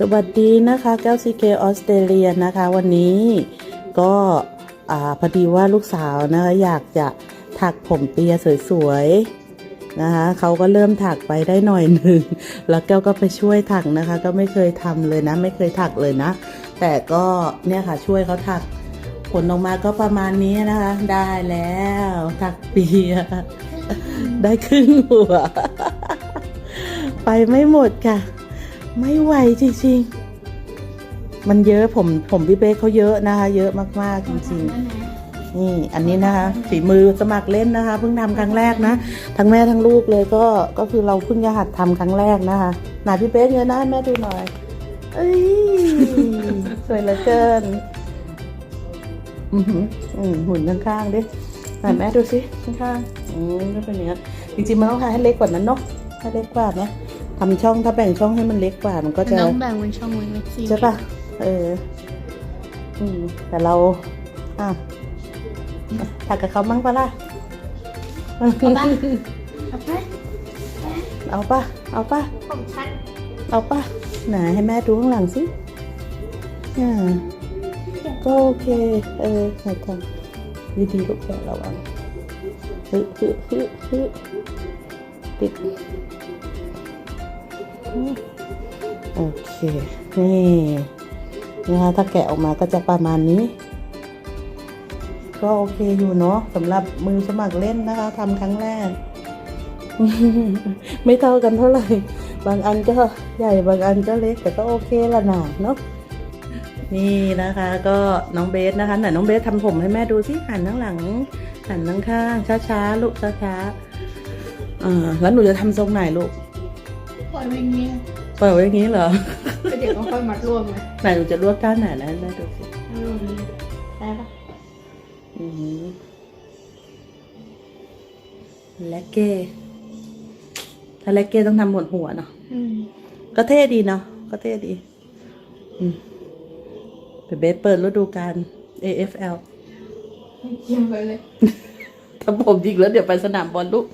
สวัสดีนะคะแก้วซีเคออสเตรเลียนะคะ วันนี้ก็พอดีว่าลูกสาวนะคะอยากจะถักผมเปียสวยๆนะคะเขาก็เริ่มถักไปได้หน่อยหนึ่งแล้วแก้วก็ไปช่วยถักนะคะ ก็ไม่เคยทำเลยนะ ไม่เคยถักเลยนะ แต่ก็เนี่ยค่ะช่วยเขาถักผลออกมาก็ประมาณนี้นะคะ ได้แล้วถักเปียได้ครึ่งหัว ไปไม่หมดค่ะ ไม่ไหวจริงๆ มันเยอะผมผมพี่เบ๊กเขาเยอะนะคะ เยอะมากๆจริง ๆ นี่อันนี้นะคะฝีมือสมัครเล่นนะคะเพิ่งทำครั้งแรกนะทั้งแม่ทั้งลูกเลยก็ก็คือเราเพิ่งจะหัดทำครั้งแรกนะคะหนาพี่เบ๊กเงยหน้าแม่ดูหน่อยเอ้ยสวยเหลือเกินอืมหุ่นข้างๆดิไหนแม่ดูสิข้างๆอืมก็เป็นอย่างนั้จริงๆมันต้องทำให้เล็กกว่านั้นเนาะให้เล็กกว่านะ ทำช่องถ้าแบ่งช่องให้มันเล็กกว่า มันก็จะน้องแบ่งเป็นช่องเล็กๆสิใช่ปะเออ อืม แต่เรา อะถักกับเขามั่งปะล่ะ เอาปะเอาปะเอาปะเอาปะผมชัดเอาปะไหนให้แม่ดูข้างหลังสิอ่าก็โอเค เออไหนทำดีๆลูกแกระวังฮึฮึฮึฮึติดอืม โอเค นี่นะคะถ้าแกะออกมาก็จะประมาณนี้ ก็โอเคอยู่เนาะสำหรับมือสมัครเล่นนะคะทำครั้งแรก ไม่เท่ากันเท่าไหร่ บางอันก็ใหญ่บางอันก็เล็ก แต่ก็โอเคละหนาเนาะนี่นะคะก็น้องเบสนะคะไหนน้องเบสทำผมให้แม่ดูสิหันข้างหลังหันข้างข้างช้าๆลูกช้าๆอ่าแล้วหนูจะทำทรงไหนลูก ล่อยไว้อย่างเงี้ยเปิดไว้อย่างนี้เหรอก็เดี๋ยวต้องค่อยมัดรวมไหมไหนหนูจะลวกด้านไหนนะแม่ดูสิรวมนี้ได้ปะอืมและเก้ถ้าและเก้ต้องทำหมดหัวเนาะอืมก็เท่ดีเนาะก็เท่ดีอืมเบสเปิดฤดูกาล AFL เยี่ยมไปเลยถ้าผมยิงแล้วเดี๋ยวไปสนามบอลลูก